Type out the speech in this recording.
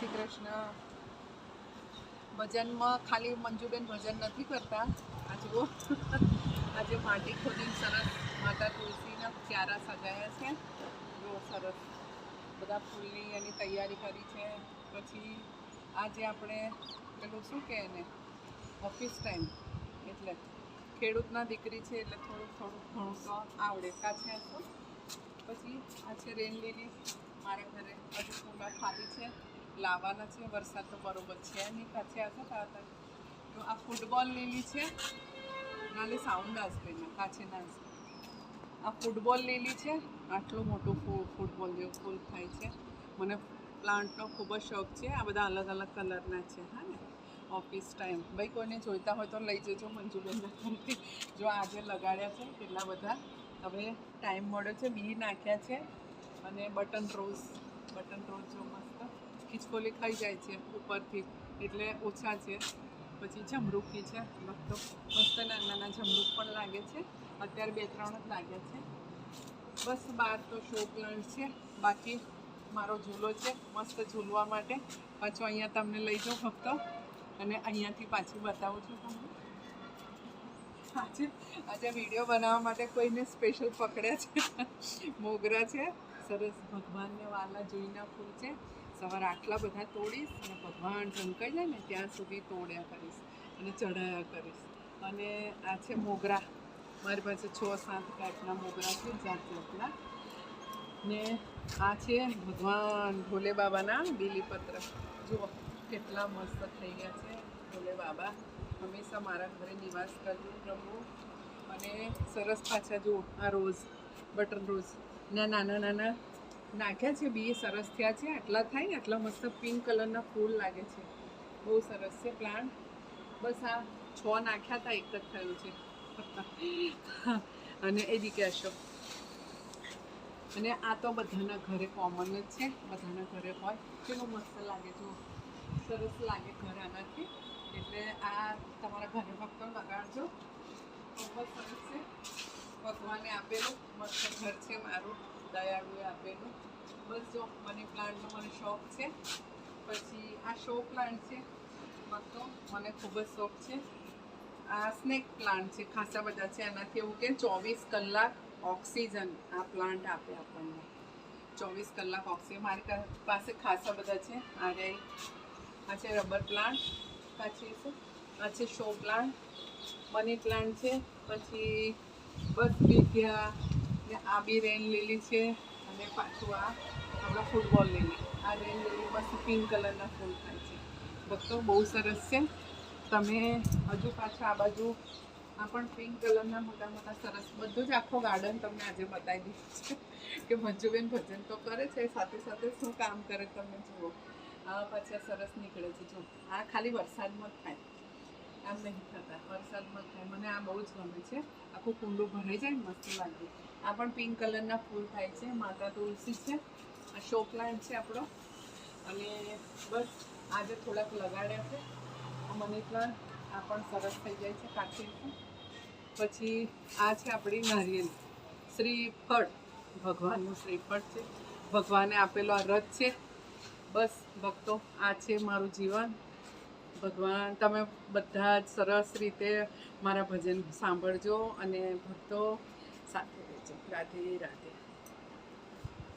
શ્રી કૃષ્ણ ભજનમાં ખાલી મંજુબેન ભજન નથી કરતા. આ જુઓ આજે માટી ખોદીને સરસ માતા તુલસીના ચારા સજાયા છે. બહુ સરસ. બધા ફૂલની એની તૈયારી કરી છે. પછી આજે આપણે પેલું શું કહે એને? Office time. એટલે ખેડૂતના દીકરી છે એટલે થોડું થોડું ઘણું તો આવડે કા છે. પછી આ છે રેન લીલી મારા ઘરે હજુ ફૂલા ખાલી છે. લાવવાના છે, વરસાદ તો બરોબર છે એની પાછી આવશે તાતા તો આ ફૂટબોલ લીલી છે. નાલે સાઉન્ડ આવશે એમાં કાચે ના આ ફૂટબોલ લીલી છે, આટલું મોટું ફૂટબોલ જેવું ફૂલ થાય છે. મને પ્લાન્ટનો ખૂબ જ શોખ છે, આ બધા અલગ અલગ કલરના છે, હા ને. Office time. ભાઈ, કોઈને જોઈતા હોય તો લઈ જજો મંજુબેનના ઘરથી. જો આજે લગાડ્યા છે કેટલા બધા. હવે ટાઈમ મળ્યો છે, બી નાખ્યા છે. અને બટન રોઝ. બટન રોડ જો મસ્ત ખીચકોલી ખાઈ જાય છે ઉપરથી, એટલે ઓછા છે. પછી જમરૂખી છે ભક્તો મસ્ત નાના નાના જમરૂખ પણ લાગે છે. અત્યારે બે ત્રણ જ લાગે છે. બસ બહાર તો શો પ્લાન્ટ છે. બાકી મારો ઝૂલો છે, મસ્ત ઝૂલવા માટે. પાછો અહીંયા તમને લઈ જાઉં ફક્ત અને અહીંયાથી પાછું બતાવું છું તમને. આજે આજે વીડિયો બનાવવા માટે કોઈને સ્પેશિયલ પકડ્યા છે. મોગરા છે. સરસ ભગવાનને વાલા જોઈના ફૂલ છે. સવારે આટલા બધા તોડીશ અને ભગવાન ઢંકાઈ જાય ને ત્યાં સુધી તોડ્યા કરીશ અને ચઢાયા કરીશ. અને આ છે મોગરા. મારી પાસે છ સાત ટાઈપના મોગરા છે, જાત જાતના. ને આ છે ભગવાન ભોલે બાબાના બીલીપત્ર. જુઓ, કેટલા મસ્ત થઈ ગયા છે ભોલે બાબા. હંમેશા મારા ઘરે નિવાસ કરજો પ્રભુ. અને સરસ પાછા જુઓ, આ રોઝ બટર રોઝ. ના નાના નાના નાખ્યા છે, બી સરસ થયા છે. આટલા થાય ને, આટલા મસ્ત પિંક કલરના ફૂલ લાગે છે. બહુ સરસ છે પ્લાન્ટ બસ આ છ નાખ્યા હતા, એક જ થયું છે. અને એ બી કહેશો અને આ તો બધાના ઘરે કોમન જ છે, બધાના ઘરે હોય. કેટલું મસ્ત લાગે જો સરસ લાગે ઘર આનાથી. એટલે આ તમારા ઘરે ફક્ત લગાડજો બહુ જ સરસ છે ભગવાને આપેલું મસ્ત ઘર છે મારું, દયાળુએ આપેલું. બસ જો, મની પ્લાન્ટનો મને શોખ છે. પછી આ શો પ્લાન્ટ છે. મસ્તો, મને ખૂબ જ શોખ છે. આ સ્નેક પ્લાન્ટ છે, ખાસા બધા છે. એનાથી એવું કે ચોવીસ કલાક ઓક્સિજન આ પ્લાન્ટ આપે આપણને. ચોવીસ કલાક ઓક્સિજન. મારી પાસે ખાસા બધા છે. આ રે આ છે રબર પ્લાન્ટ. પછી છે આ છે શો પ્લાન્ટ. મની પ્લાન્ટ છે. પછી બસ વિદ્યા આ બી રેન લીલી છે અને પાછું આ આપણા ફૂટબોલ લીલી. આ રેન લીલી બસ પિંક કલરના ફૂલ થાય છે. ભક્તો, બહુ સરસ છે. તમે હજુ પાછા આ બાજુ આ પણ પિંક કલરના મોટા મોટા સરસ બધું જ આખો ગાર્ડન તમને આજે બતાવી દીધું છે કે મંજુબેન ભજન તો કરે છે, સાથે સાથે શું કામ કરે તમે જુઓ. આ પાછા સરસ નીકળે છે. જો, આ ખાલી વરસાદમાં જ થાય. આમ નહીં થતા. વરસાદમાં થાય. મને આ બહુ જ ગમે છે. આખું કુંડું ભરાઈ જાય મસ્ત લાગે. આ પણ પિંક કલરના ફૂલ થાય છે. માતા તુલસી છે. આ શો પ્લાન્ટ છે આપણો. અને બસ આજે થોડાક લગાડ્યા છે. મની પ્લાન્ટ આ પણ સરસ થઈ જાય છે કાઠી પછી આ છે આપણી નારિયેલ. શ્રીફળ. ભગવાનનું શ્રીફળ છે. ભગવાને આપેલો આ રથ છે. બસ ભક્તો, આ છે મારું જીવન. ભગવાન, તમે બધા જ સરસ રીતે મારા ભજન સાંભળજો અને ભક્તો સાથે રહેજો. રાધે રાધે.